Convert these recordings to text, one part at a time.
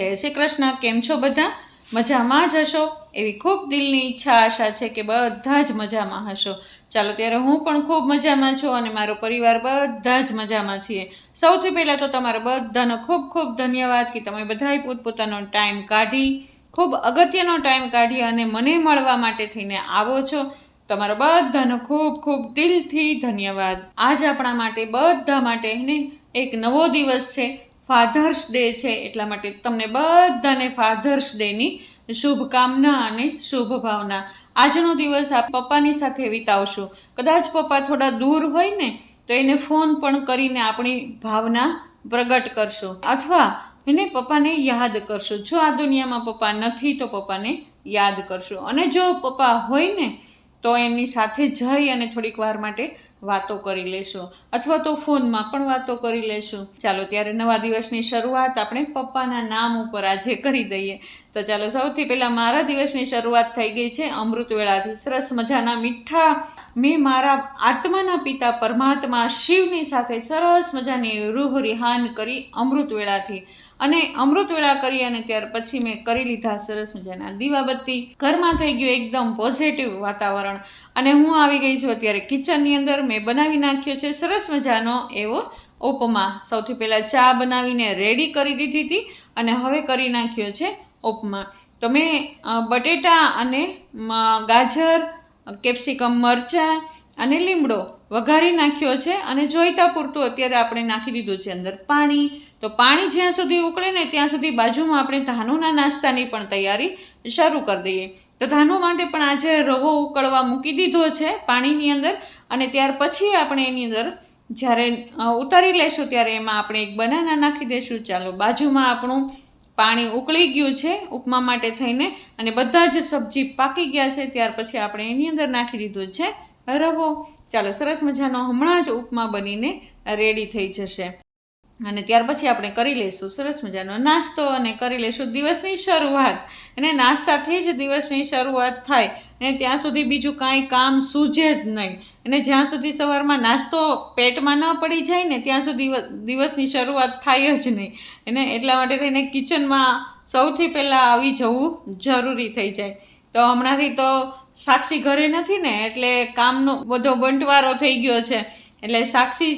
જય શ્રી કૃષ્ણ, કેમ છો બધા? મજામાં જ હશો? એવી ખૂબ દિલની ઈચ્છા, આશા છે કે બધા જ મજામાં હશો. ચાલો, ત્યારે હું પણ ખૂબ મજામાં છું અને મારો પરિવાર બધા જ મજામાં છીએ. સૌથી પહેલાં તો તમારા બધાનો ખૂબ ખૂબ ધન્યવાદ કે તમે બધાએ પોતપોતાનો ટાઈમ કાઢી, ખૂબ અગત્યનો ટાઈમ કાઢી અને મને મળવા માટે થઈને આવો છો. તમારા બધાનો ખૂબ ખૂબ દિલથી ધન્યવાદ. આજ આપણા માટે, બધા માટે ને એક નવો દિવસ છે. ફાધર્સ ડે છે, એટલા માટે તમને બધાને ફાધર્સ ડેની શુભકામના અને શુભ ભાવના આજનો દિવસ આપ પપ્પાની સાથે વિતાવશો. કદાચ પપ્પા થોડા દૂર હોય ને, તો એને ફોન પણ કરીને આપણી ભાવના પ્રગટ કરશો. અથવા એને પપ્પાને યાદ કરશો. જો આ દુનિયામાં પપ્પા નથી, તો પપ્પાને યાદ કરશો. અને જો પપ્પા હોય ને, તો એમની સાથે જઈ અને થોડીક વાર માટે વાતો કરી લેશો. અથવા તો ફોનમાં પણ વાતો કરી લેશું. ચાલો, ત્યારે નવા દિવસની શરૂઆત આપણે પપ્પાના નામ ઉપર આજે કરી દઈએ. તો ચાલો, સૌથી પહેલાં મારા દિવસની શરૂઆત થઈ ગઈ છે અમૃતવેળાથી. સરસ મજાના મીઠા, મેં મારા આત્માના પિતા પરમાત્મા શિવની સાથે સરસ મજાની રૂહ રિહાન કરી અમૃત વેળાથી અને અમૃત વેળા કરી અને ત્યાર પછી મેં કરી લીધા સરસ મજાના. દીવાબત્તી ઘરમાં થઈ ગયું એકદમ પોઝિટિવ વાતાવરણ. અને હું આવી ગઈ છું અત્યારે કિચનની અંદર. મેં બનાવી નાખ્યો છે સરસ મજાનો એવો ઉપમા. સૌથી પહેલાં ચા બનાવીને રેડી કરી દીધી હતી અને હવે કરી નાખ્યો છે ઉપમા. તો મેં બટેટા અને ગાજર, કેપ્સિકમ મરચાં અને લીમડો વઘારી નાખ્યો છે અને જોઈતા પૂરતું અત્યારે આપણે નાખી દીધું છે અંદર પાણી. તો પાણી જ્યાં સુધી ઉકળે ને ત્યાં સુધી બાજુમાં આપણે ધાનુના નાસ્તાની પણ તૈયારી શરૂ કરી દઈએ. તો ધાનુ માટે પણ આજે રવો ઉકળવા મૂકી દીધો છે પાણીની અંદર અને ત્યાર પછી આપણે એની અંદર જ્યારે ઉતારી લેશું ત્યારે એમાં આપણે એક બનાના નાખી દઈશું ચાલો, બાજુમાં આપણું પાણી ઉકળી ગયું છે ઉપમા માટે થઈને અને બધા જ સબ્જી પાકી ગયા છે. ત્યાર પછી આપણે એની અંદર નાખી દીધું છે રવો ચાલો, સરસ મજાનો હમણાં જ ઉપમા બનીને રેડી થઈ જશે. અને ત્યાર પછી આપણે કરી લઈશું સરસ મજાનો નાસ્તો અને કરી લઈશું દિવસની શરૂઆત. અને નાસ્તાથી જ દિવસની શરૂઆત થાય. અને ત્યાં સુધી બીજું કાંઈ કામ સૂજે જ નહીં. અને જ્યાં સુધી સવારમાં નાસ્તો પેટમાં ન પડી જાય ને, ત્યાં સુધી દિવસની શરૂઆત થાય જ નહીં. અને એટલા માટે થઈને કિચનમાં સૌથી પહેલાં આવી જવું જરૂરી થઈ જાય. તો હમણાંથી તો સાક્ષી ઘરે નથી ને, એટલે કામનો બધો બંટવારો થઈ ગયો છે. એટલે સાક્ષી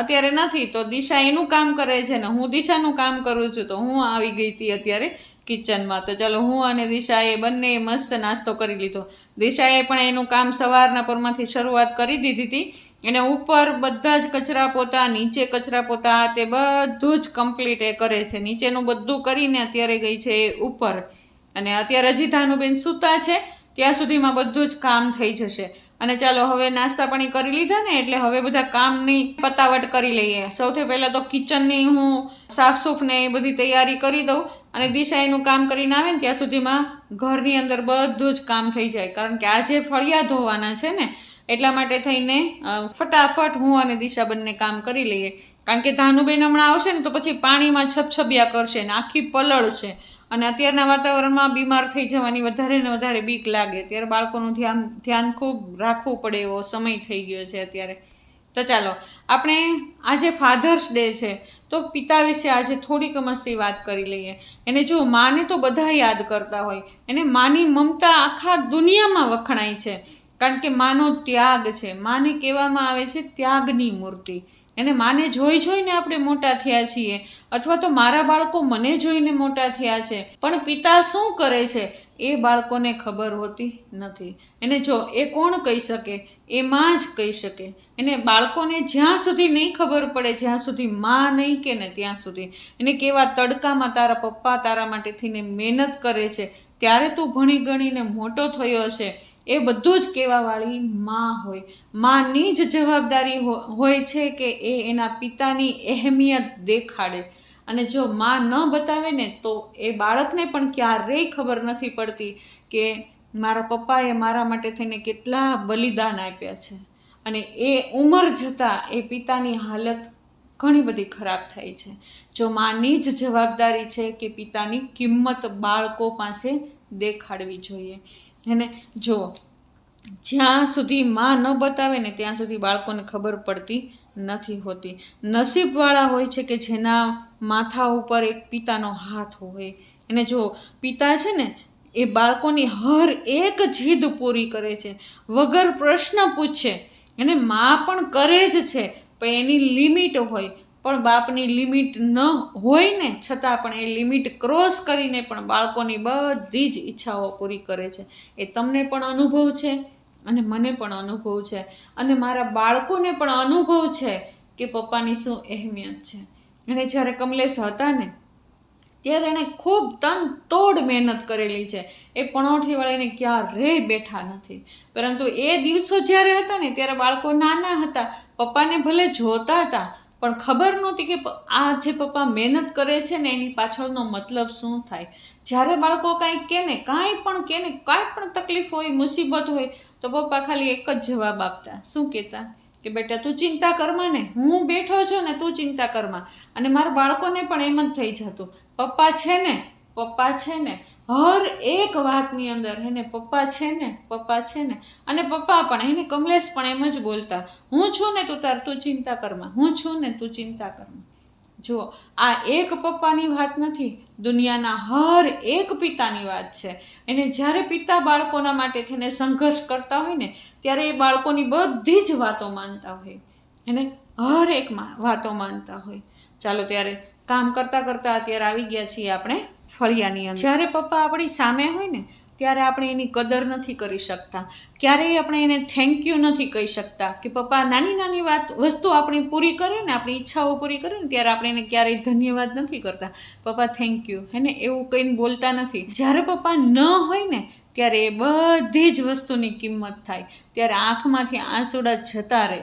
અત્યારે નથી, તો દિશા એનું કામ કરે છે ને, હું દિશાનું કામ કરું છું, તો હું આવી ગઈ હતી અત્યારે કિચનમાં. તો ચાલો, હું અને દિશાએ બંને મસ્ત નાસ્તો કરી લીધો. દિશાએ પણ એનું કામ સવારના પરમાંથી શરૂઆત કરી દીધી હતી. એને ઉપર બધા જ કચરા પોતા, નીચે કચરા પોતા, તે બધું જ કમ્પ્લીટ એ કરે છે. નીચેનું બધું કરીને અત્યારે ગઈ છે ઉપર. અને અત્યારે હજી ધાનુબેન સૂતા છે ત્યાં સુધીમાં બધું જ કામ થઈ જશે. અને ચાલો, હવે નાસ્તા પાણી કરી લીધા ને, એટલે હવે બધા કામની પતાવટ કરી લઈએ. સૌથી પહેલાં તો કિચનની હું સાફસૂફ ને એ બધી તૈયારી કરી દઉં અને દિશા એનું કામ કરીને આવે ને, ત્યાં સુધીમાં ઘરની અંદર બધું જ કામ થઈ જાય. કારણ કે આજે ફળિયા ધોવાના છે ને, એટલા માટે થઈને ફટાફટ હું અને દિશા બંને કામ કરી લઈએ. કારણ કે ધાનુબેન હમણાં આવશે ને, તો પછી પાણીમાં છપછપિયા કરશે ને, આખી પલળશે. અને અત્યારના વાતાવરણમાં બીમાર થઈ જવાની વધારે ને વધારે બીક લાગે. ત્યારે બાળકોનું ધ્યાન ધ્યાન ખૂબ રાખવું પડે એવો સમય થઈ ગયો છે અત્યારે. તો ચાલો, આપણે આજે ફાધર્સ ડે છે, તો પિતા વિશે આજે થોડીક મસ્તી વાત કરી લઈએ. એને જો માને તો બધા યાદ કરતા હોય. એને માની મમતા આખા દુનિયામાં વખણાય છે. કારણ કે માનો ત્યાગ છે. માને કહેવામાં આવે છે ત્યાગની મૂર્તિ. એને માને જોઈ જોઈને આપણે મોટા થયા છીએ, અથવા તો મારા બાળકો મને જોઈને મોટા થયા છે, પણ પિતા શું કરે છે એ બાળકોને ખબર હોતી નથી. એને જો એ કોણ કહી શકે? એ માં જ કહી શકે. એને બાળકોને જ્યાં સુધી નહીં ખબર પડે, જ્યાં સુધી માં નહીં કે ને ત્યાં સુધી. એને કેવા તડકામાં તારા પપ્પા તારા માટે થઈને મહેનત કરે છે, ત્યારે તું ભણી ગણીને મોટો થયો છે એ બધું જ કહેવાવાળી માં હોય. માની જ જવાબદારી હોય છે કે એ એના પિતાની અહેમિયત દેખાડે. અને જો માં ન બતાવે ને તો એ બાળકને પણ ક્યારેય ખબર નથી પડતી કે મારા પપ્પાએ મારા માટે થઈને કેટલા બલિદાન આપ્યા છે. અને એ ઉંમર જતાં એ પિતાની હાલત ઘણી બધી ખરાબ થાય છે. જો માની જ જવાબદારી છે કે પિતાની કિંમત બાળકો પાસે દેખાડવી જોઈએ. અને જો, જ્યાં સુધી માં ન બતાવે ને ત્યાં સુધી બાળકોને ખબર પડતી નથી હોતી. નસીબવાળા હોય છે કે જેના માથા ઉપર એક પિતાનો હાથ હોય. અને જો, પિતા છે ને, એ બાળકોની હર એક જીદ પૂરી કરે છે. વગર પ્રશ્ન પૂછે. અને મા પણ કરે જ છે, પણ એની લિમિટ હોય. પણ બાપની લિમિટ ન હોય ને છતાં પણ એ લિમિટ ક્રોસ કરીને પણ બાળકોની બધી જ ઈચ્છાઓ પૂરી કરે છે. એ તમને પણ અનુભવ છે અને મને પણ અનુભવ છે. અને મારા બાળકોને પણ અનુભવ છે કે પપ્પાની શું અહેમિયત છે. અને જ્યારે કમલેશ હતા ને, ત્યારે એણે ખૂબ તન તોડ મહેનત કરેલી છે. એ પણોઠી વાળીને ક્યારેય બેઠા નથી. પરંતુ એ દિવસો જ્યારે હતા ને, ત્યારે બાળકો નાના હતા. પપ્પાને ભલે જોતા હતા પણ ખબર નહોતી કે આ જે પપ્પા મહેનત કરે છે ને એની પાછળનો મતલબ શું થાય? જ્યારે બાળકો કાંઈ કે ને, કાંઈ પણ કે ને, કાંઈ પણ તકલીફ હોય, મુસીબત હોય, તો પપ્પા ખાલી એક જ જવાબ આપતા. શું કહેતા? કે બેટા, તું ચિંતા કરમાં ને હું બેઠો છું ને તું ચિંતા કરમાં અને મારા બાળકોને પણ એમ જ થઈ જતું. પપ્પા છે ને, પપ્પા છે ને હર એક વાતની અંદર એને પપ્પા છે ને, પપ્પા છે ને, અને પપ્પા પણ, એને કમલેશ પણ એમ જ બોલતા, હું છું ને તું તાર, તું ચિંતા કરમાં હું છું ને તું ચિંતા કરમાં જુઓ આ એક પપ્પાની વાત નથી, દુનિયાના હર એક પિતાની વાત છે. એને જ્યારે પિતા બાળકોના માટે થઈને સંઘર્ષ કરતા હોય ને, ત્યારે એ બાળકોની બધી જ વાતો માનતા હોય. એને હર એક વાતો માનતા હોય. ચાલો ત્યારે કામ કરતાં કરતાં અત્યારે આવી ગયા છીએ આપણે. ફળિયાની અંદર. જ્યારે પપ્પા આપણી સામે હોય ને, ત્યારે આપણે એની કદર નથી કરી શકતા. ક્યારેય આપણે એને થેન્ક યુ નથી કહી શકતા કે પપ્પા, નાની નાની વાત, વસ્તુ આપણી પૂરી કરે ને, આપણી ઈચ્છાઓ પૂરી કરે ને, ત્યારે આપણે એને ક્યારેય ધન્યવાદ નથી કરતા. પપ્પા થેન્ક યુ હે ને, એવું કંઈ બોલતા નથી. જ્યારે પપ્પા ન હોય ને, ત્યારે એ બધી જ વસ્તુની કિંમત થાય. ત્યારે આંખમાંથી આંસુડા જતા રહે.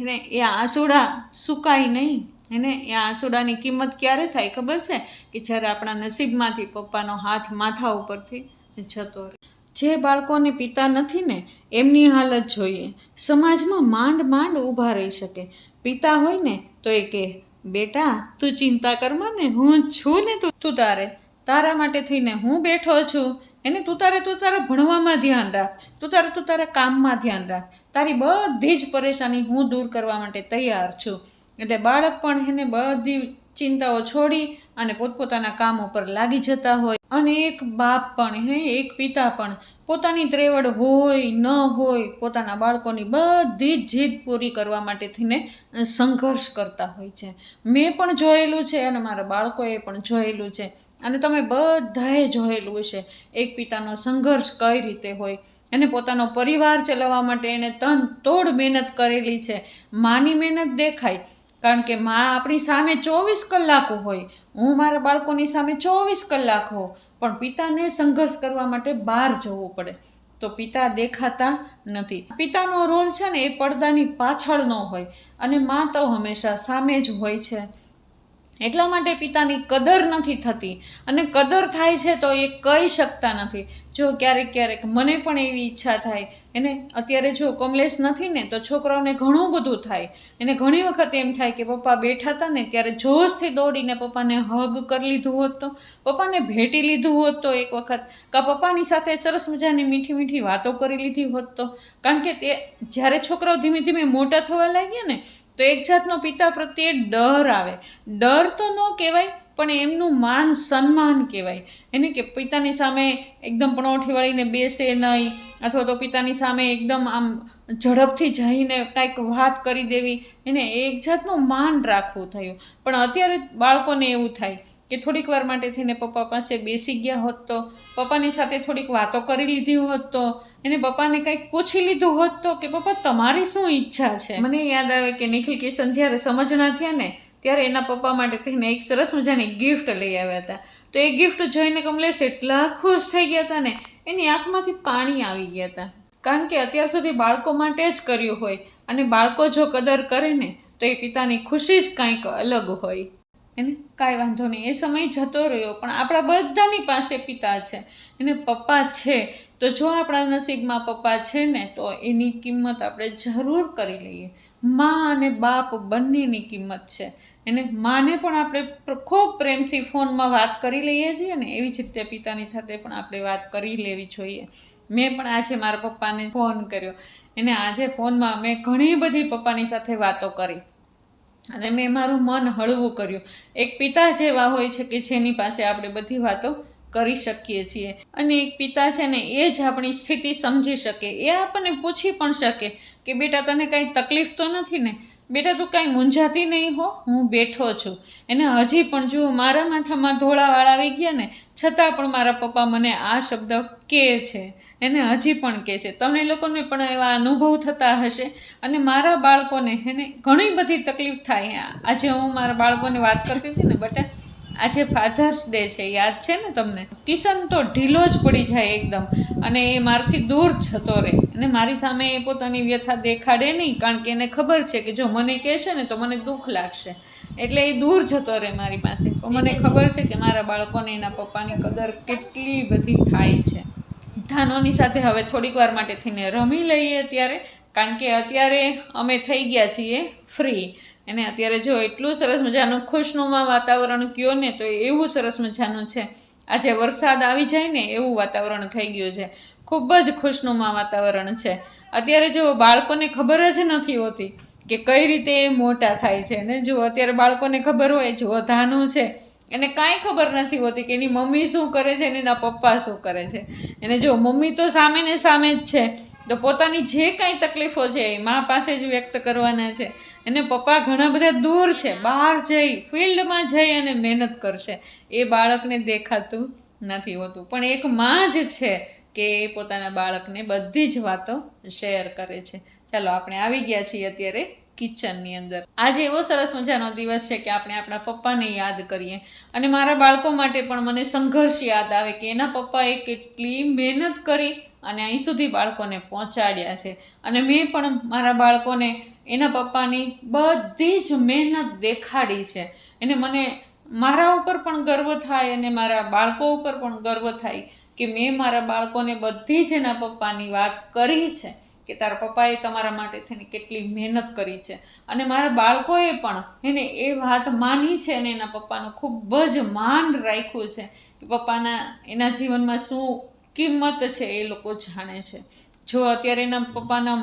એને એ આંસુડા સુકાય નહીં. એને એ આંસુડાની કિંમત ક્યારે થાય ખબર છે? કે જ્યારે આપણા નસીબમાંથી પપ્પાનો હાથ માથા ઉપરથી જતો રહે. જે બાળકોને પિતા નથી ને, એમની હાલત જોઈએ. સમાજમાં માંડ માંડ ઊભા રહી શકે. પિતા હોય ને, તો એ કે બેટા, તું ચિંતા કરમાં ને, હું છું ને તું. તું તારે, તારા માટે થઈને હું બેઠો છું. એને તું તારે, તું તારા ભણવામાં ધ્યાન રાખ. તું તારે, તું તારા કામમાં ધ્યાન રાખ. તારી બધી જ પરેશાની હું દૂર કરવા માટે તૈયાર છું. એટલે બાળક પણ એને બધી ચિંતાઓ છોડી અને પોતપોતાના કામ ઉપર લાગી જતા હોય. અને એક બાપ પણ હે એક પિતા પણ પોતાની ત્રેવડ હોય, ન હોય, પોતાના બાળકોની બધી જ જીદ પૂરી કરવા માટે થઈને સંઘર્ષ કરતા હોય છે. મેં પણ જોયેલું છે અને મારા બાળકોએ પણ જોયેલું છે. અને તમે બધાએ જોયેલું હશે, એક પિતાનો સંઘર્ષ કઈ રીતે હોય? એને પોતાનો પરિવાર ચલાવવા માટે એને તન તોડ મહેનત કરેલી છે. માની મહેનત દેખાય કારણ કે મા આપણી સામે ચોવીસ કલાકો હોય, હું મારા બાળકોની સામે ચોવીસ કલાક હોઉં, પણ પિતાને સંઘર્ષ કરવા માટે બહાર જવું પડે. તો પિતા દેખાતા નથી. પિતાનો રોલ છે ને એ પડદાની પાછળનો હોય, અને મા તો હંમેશા સામે જ હોય છે. એટલા માટે પિતાની કદર નથી થતી. અને કદર થાય છે તો એ કહી શકતા નથી. જો ક્યારેક ક્યારેક મને પણ એવી ઈચ્છા થાય. એને અત્યારે જો કમલેશ નથી ને, તો છોકરાઓને ઘણું બધું થાય. એને ઘણી વખત એમ થાય કે પપ્પા બેઠા હતા ને, ત્યારે જોશથી દોડીને પપ્પાને હગ કરી લીધું હોત તો, પપ્પાને ભેટી લીધું હોત તો એક વખત, કા પપ્પાની સાથે સરસ મજાની મીઠી મીઠી વાતો કરી લીધી હોત તો. કારણ કે તે જ્યારે છોકરાઓ ધીમે ધીમે મોટા થવા લાગ્યા ને તો એક જાતનો પિતા પ્રત્યે ડર આવે. ડર તો ન કહેવાય, પણ એમનું માન સન્માન કહેવાય. એને કે પિતાની સામે એકદમ પણોઠી વાળીને બેસે નહીં, અથવા તો પિતાની સામે એકદમ આમ ઝડપથી જઈને કાંઈક વાત કરી દેવી. એને એક જાતનું માન રાખવું થયું. પણ અત્યારે બાળકોને એવું થાય કે થોડીક વાર માટે થઈને પપ્પા પાસે બેસી ગયા હોત તો, પપ્પાની સાથે થોડીક વાતો કરી લીધી હોત તો, એને પપ્પાને કંઈક પૂછી લીધું હોત તો કે, પપ્પા, તમારી શું ઈચ્છા છે? મને યાદ આવે કે નિખિલ કિશન જ્યારે સમજણા થયા ને, ત્યારે એના પપ્પા માટે થઈને એક સરસ મજાની ગિફ્ટ લઈ આવ્યા હતા. તો એ ગિફ્ટ જોઈને કમલેશ એટલા ખુશ થઈ ગયા હતા ને, એની આંખમાંથી પાણી આવી ગયા હતા. કારણ કે અત્યાર સુધી બાળકો માટે જ કર્યું હોય અને બાળકો જો કદર કરે ને, તો એ પિતાની ખુશી જ કાંઈક અલગ હોય. એને કાંઈ વાંધો નહીં. એ સમય જતો રહ્યો, પણ આપણા બધાની પાસે પિતા છે એને પપ્પા છે. તો જો આપણા નસીબમાં પપ્પા છે ને, તો એની કિંમત આપણે જરૂર કરી લઈએ. મા અને બાપ બંનેની કિંમત છે. એને માને પણ આપણે ખૂબ પ્રેમથી ફોનમાં વાત કરી લઈએ છીએ ને, એવી જ રીતે પિતાની સાથે પણ આપણે વાત કરી લેવી જોઈએ. મેં પણ આજે મારા પપ્પાને ફોન કર્યો. એને આજે ફોનમાં મેં ઘણી બધી પપ્પાની સાથે વાતો કરી. અને મેં મારું મન હળવું કર્યું. એક પિતા જેવા હોય છે કે જેની પાસે આપણે બધી વાતો કરી શકીએ છીએ. અને એક પિતા છે ને એ જ આપણી સ્થિતિ સમજી શકે. એ આપણને પૂછી પણ શકે કે, બેટા, તને કાંઈ તકલીફ તો નથી ને? બેટા, તું કાંઈ મૂંઝાતી નહીં હો? હું બેઠો છું. એને હજી પણ જુઓ, મારા માથામાં ધોળાવાળા આવી ગયા ને, છતાં પણ મારા પપ્પા મને આ શબ્દ કહે છે. એને હજી પણ કહે છે તમને લોકોને પણ એવા અનુભવ થતા હશે અને મારા બાળકોને એને ઘણી બધી તકલીફ થાય આજે હું મારા બાળકોને વાત કરતી હતી ને બટા, આજે ફાધર્સ ડે છે, યાદ છે ને તમને? કિશન તો ઢીલો જ પડી જાય એકદમ અને એ મારાથી દૂર જતો રહે અને મારી સામે એ પોતાની વ્યથા દેખાડે નહીં કારણ કે એને ખબર છે કે જો મને કહેશે ને તો મને દુઃખ લાગશે. એટલે એ દૂર જતો રહે મારી પાસે. મને ખબર છે કે મારા બાળકોને એના પપ્પાની કદર કેટલી બધી થાય છે. ધાનોની સાથે હવે થોડીક વાર માટે થઈને રમી લઈએ અત્યારે, કારણ કે અત્યારે અમે થઈ ગયા છીએ ફ્રી અને અત્યારે જો એટલું સરસ મજાનું ખુશનુમા વાતાવરણ કયો ને, તો એવું સરસ મજાનું છે. આજે વરસાદ આવી જાય ને, એવું વાતાવરણ થઈ ગયું છે. ખૂબ જ ખુશનુમા વાતાવરણ છે. અત્યારે જો બાળકોને ખબર જ નથી હોતી કે કઈ રીતે મોટા થાય છે. ને જો અત્યારે બાળકોને ખબર હોય, જો ધાનું છે એને કાંઈ ખબર નથી હોતી કે એની મમ્મી શું કરે છે અને એના પપ્પા શું કરે છે. એને જો મમ્મી તો સામે ને સામે જ છે, તો પોતાની જે કાંઈ તકલીફો છે એ મા પાસે જ વ્યક્ત કરવાના છે. અને પપ્પા ઘણા બધા દૂર છે, બહાર જઈ, ફિલ્ડમાં જઈ અને મહેનત કરશે. એ બાળકને દેખાતું નથી હોતું. પણ એક મા જ છે કે એ પોતાના બાળકને બધી જ વાતો શેર કરે છે. ચાલો, આપણે આવી ગયા છીએ અત્યારે કિચનની અંદર. આજે એવો સરસ મજાનો દિવસ છે કે આપણે આપણા પપ્પાને યાદ કરીએ. અને મારા બાળકો માટે પણ મને સંઘર્ષ યાદ આવે કે એના પપ્પાએ કેટલી મહેનત કરી અને અહીં સુધી બાળકોને પહોંચાડ્યા છે. અને મેં પણ મારા બાળકોને એના પપ્પાની બધી જ મહેનત દેખાડી છે. એને મને મારા ઉપર પણ ગર્વ થાય અને મારા બાળકો ઉપર પણ ગર્વ થાય કે મેં મારા બાળકોને બધી જ એના પપ્પાની વાત કરી છે. કે તારા પપ્પાએ તમારા માટે થઈને કેટલી મહેનત કરી છે. અને મારા બાળકોએ પણ એને એ વાત માની છે અને એના પપ્પાનું ખૂબ જ માન રાખ્યું છે કે પપ્પાના એના જીવનમાં શું કિંમત છે એ લોકો જાણે છે. જો અત્યારે એના પપ્પાના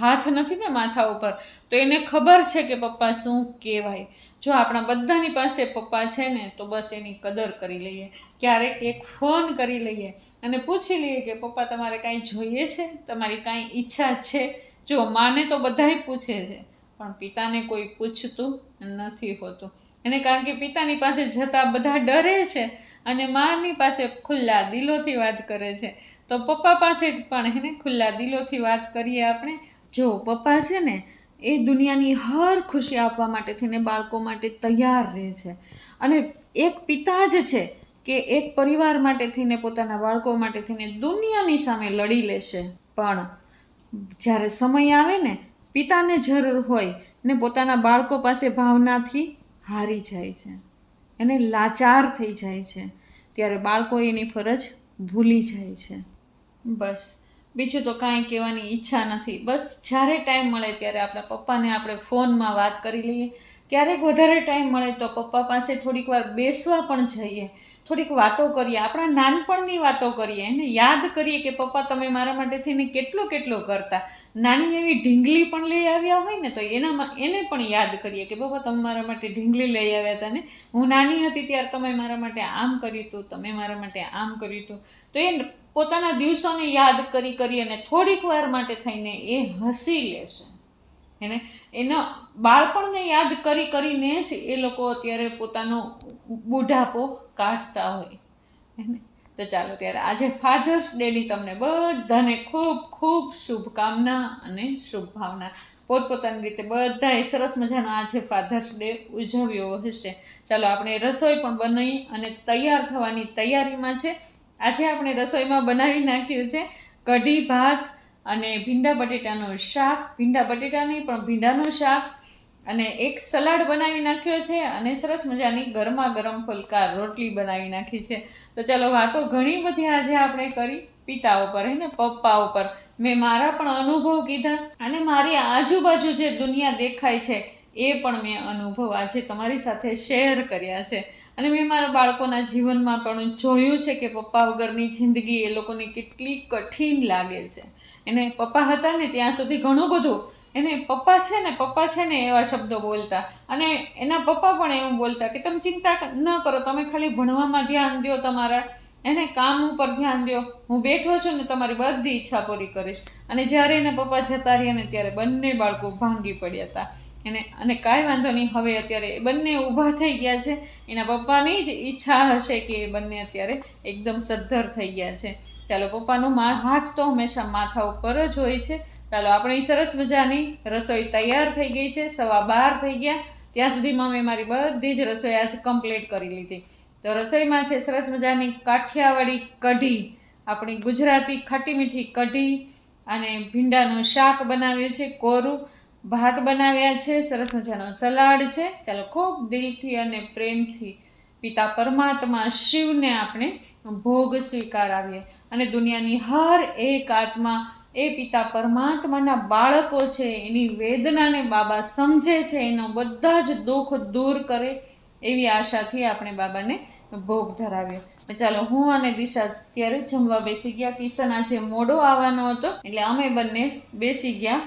હાથ નથી ને માથા ઉપર, તો એને ખબર છે કે પપ્પા શું કહેવાય. જો આપણા બધાની પાસે પપ્પા છે ને, તો બસ એની કદર કરી લઈએ. ક્યારેક એક ફોન કરી લઈએ અને પૂછી લઈએ કે પપ્પા, તમારે કાંઈ જોઈએ છે? તમારી કાંઈ ઈચ્છા છે? જો માને તો બધાય પૂછે છે, પણ પિતાને કોઈ પૂછતું નથી હોતું. એને કારણ કે પિતાની પાસે જતાં બધા ડરે છે અને માની પાસે ખુલ્લા દિલોથી વાત કરે છે. તો પપ્પા પાસે પણ એને ખુલ્લા દિલોથી વાત કરીએ આપણે. જો પપ્પા છે ને એ દુનિયાની હર ખુશી આપવા માટે થઈને બાળકો માટે તૈયાર રહે છે. અને એક પિતા જ છે કે એક પરિવાર માટે થઈને પોતાના બાળકો માટે થઈને દુનિયાની સામે લડી લેશે પણ જ્યારે સમય આવે ને પિતાને જરૂર હોય ને પોતાના બાળકો પાસે ભાવનાથી હારી જાય છે. એને લાચાર થઈ જાય છે. ત્યારે બાળકો એની ફરજ ભૂલી જાય છે. બસ. બીજું તો કાંઈ કહેવાની ઈચ્છા નથી. બસ જ્યારે ટાઈમ મળે ત્યારે આપણા પપ્પાને આપણે ફોનમાં વાત કરી લઈએ. ક્યારેક વધારે ટાઈમ મળે તો પપ્પા પાસે થોડીક વાર બેસવા પણ જઈએ. થોડીક વાતો કરીએ. આપણા નાનપણની વાતો કરીએ. એને યાદ કરીએ કે, પપ્પા, તમે મારા માટે થઈને કેટલું કેટલું કરતા. નાની એવી ઢીંગલી પણ લઈ આવ્યા હોય ને, તો એનામાં એને પણ યાદ કરીએ કે, પપ્પા, તમે મારા માટે ઢીંગલી લઈ આવ્યા હતા ને. હું નાની હતી ત્યારે તમે મારા માટે આમ કર્યું હતું, તમે મારા માટે આમ કર્યું હતું. તો એ પોતાના દિવસોને યાદ કરી કરી અને થોડીક વાર માટે થઈને એ હસી લેશે. એને એના બાળપણને યાદ કરી કરીને જ એ લોકો અત્યારે પોતાનો બુઢાપો કાઢતા હોય. એને તો ચાલો ત્યારે આજે ફાધર્સ ડેની તમને બધાને ખૂબ ખૂબ શુભકામના અને શુભભાવના. પોતપોતાની રીતે બધાએ સરસ મજાનો આજે ફાધર્સ ડે ઉજવ્યો હશે. ચાલો આપણે રસોઈ પણ બનાવી અને તૈયાર થવાની તૈયારીમાં છે. આજે આપણે રસોઈમાં બનાવી નાખ્યું છે કઢી ભાત અને ભીંડા બટેટાનું શાક. ભીંડા બટેટા નહીં, પણ ભીંડાનું શાક. અને એક સલાડ બનાવી નાખ્યો છે અને સરસ મજાની ગરમા ગરમ ફુલકા રોટલી બનાવી નાખી છે. તો ચાલો વાતો ઘણી બધી આજે આપણે કરી પિતા ઉપર, હે ને? પપ્પા ઉપર. મેં મારા પણ અનુભવ કીધા. અને મારી આજુબાજુ જે દુનિયા દેખાય છે એ પણ મેં અનુભવ આજે તમારી સાથે શેર કર્યા છે. અને મેં મારા બાળકોના જીવનમાં પણ જોયું છે કે પપ્પા વગરની જિંદગી એ લોકોને કેટલી કઠિન લાગે છે. એને પપ્પા હતા ને ત્યાં સુધી ઘણું બધું એને પપ્પા છે ને, પપ્પા છે ને એવા શબ્દો બોલતા. અને એના પપ્પા પણ એવું બોલતા કે તમે ચિંતા ન કરો, તમે ખાલી ભણવામાં ધ્યાન દો તમારા. એને કામ ઉપર ધ્યાન દો હું બેઠો છું ને તમારી બધી ઈચ્છા પૂરી કરીશ. અને જ્યારે એના પપ્પા જતા રહ્યા ને ત્યારે બંને બાળકો ભાંગી પડ્યા હતા. એને, અને કાંઈ વાંધો નહીં. હવે અત્યારે એ બંને ઊભા થઈ ગયા છે. એના પપ્પાની જ ઈચ્છા હશે કે એ બંને અત્યારે એકદમ સદ્ધર થઈ ગયા છે. ચાલો, પપ્પાનો હાથ તો હંમેશા માથા ઉપર જ હોય છે. ચાલો, આપણી સરસ મજાની રસોઈ તૈયાર થઈ ગઈ છે. સવા બાર થઈ ગયા. ત્યાં સુધીમાં મેં મારી બધી જ રસોઈ આજ કમ્પ્લીટ કરી લીધી. તો રસોઈમાં છે સરસ મજાની કાઠિયાવાડી કઢી, આપણી ગુજરાતી ખાટી મીઠી કઢી, અને ભીંડાનું શાક બનાવ્યું છે કોરું. ભાત બનાવ્યા છે, સરસ મજાનો સલાડ છે. ચાલો ખૂબ દિલથી અને પ્રેમથી પિતા પરમાત્મા શિવને આપણે ભોગ સ્વીકારાવીએ. અને દુનિયાની હર એક આત્મા એ પિતા પરમાત્માના બાળકો છે, એની વેદનાને બાબા સમજે છે, એનો બધા જ દુઃખ દૂર કરે એવી આશાથી આપણે બાબાને ભોગ ધરાવ્યો ચાલો હું અને દિશા અત્યારે જમવા બેસી ગયા. કિશન આજે મોડો આવવાનો હતો, એટલે અમે બંને બેસી ગયા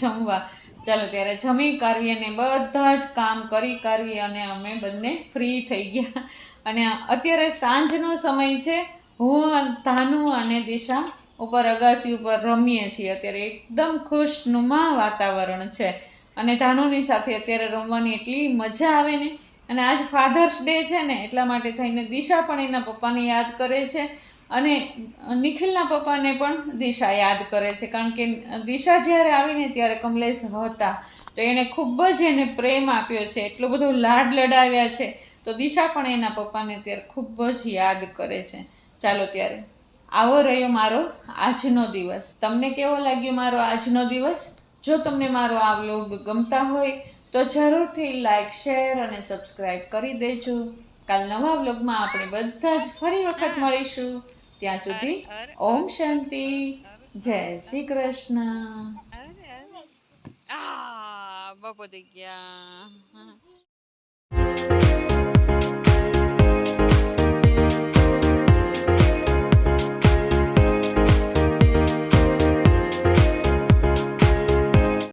જમવા. ચાલો ત્યારે જમી કાઢીએ ને બધા જ કામ કરી કાઢી અને અમે બંને ફ્રી થઈ ગયા. અને અત્યારે સાંજનો સમય છે. હું, ધાનુ અને દિશા ઉપર, અગાસી ઉપર રમીએ છીએ. અત્યારે એકદમ ખુશનુમા વાતાવરણ છે. અને ધાનુની સાથે અત્યારે રમવાની એટલી મજા આવે ને. અને આજ ફાધર્સ ડે છે ને, એટલા માટે થઈને દિશા પણ એના પપ્પાને યાદ કરે છે. અને નિખિલના પપ્પાને પણ દિશા યાદ કરે છે. કારણ કે દિશા જ્યારે આવીને ત્યારે કમલેશ હતા તો એણે ખૂબ જ એને પ્રેમ આપ્યો છે. એટલો બધો લાડ લડાવ્યા છે. તો દિશા પણ એના પપ્પાને ત્યારે ખૂબ જ યાદ કરે છે. ચાલો ત્યારે. આવો રહ્યો મારો આજનો દિવસ. તમને કેવો લાગ્યો મારો આજનો દિવસ? જો તમને મારો આ વ્લોગ ગમતા હોય તો જરૂરથી લાઈક શેર અને સબસ્ક્રાઈબ કરી દેજો. કાલ નવા વ્લોગમાં આપણે બધા જ ફરી વખત મળીશું. ત્યાં સુધી ઓમ શાંતિ. જય શ્રી કૃષ્ણ. આ બાપો થઈ ગયા.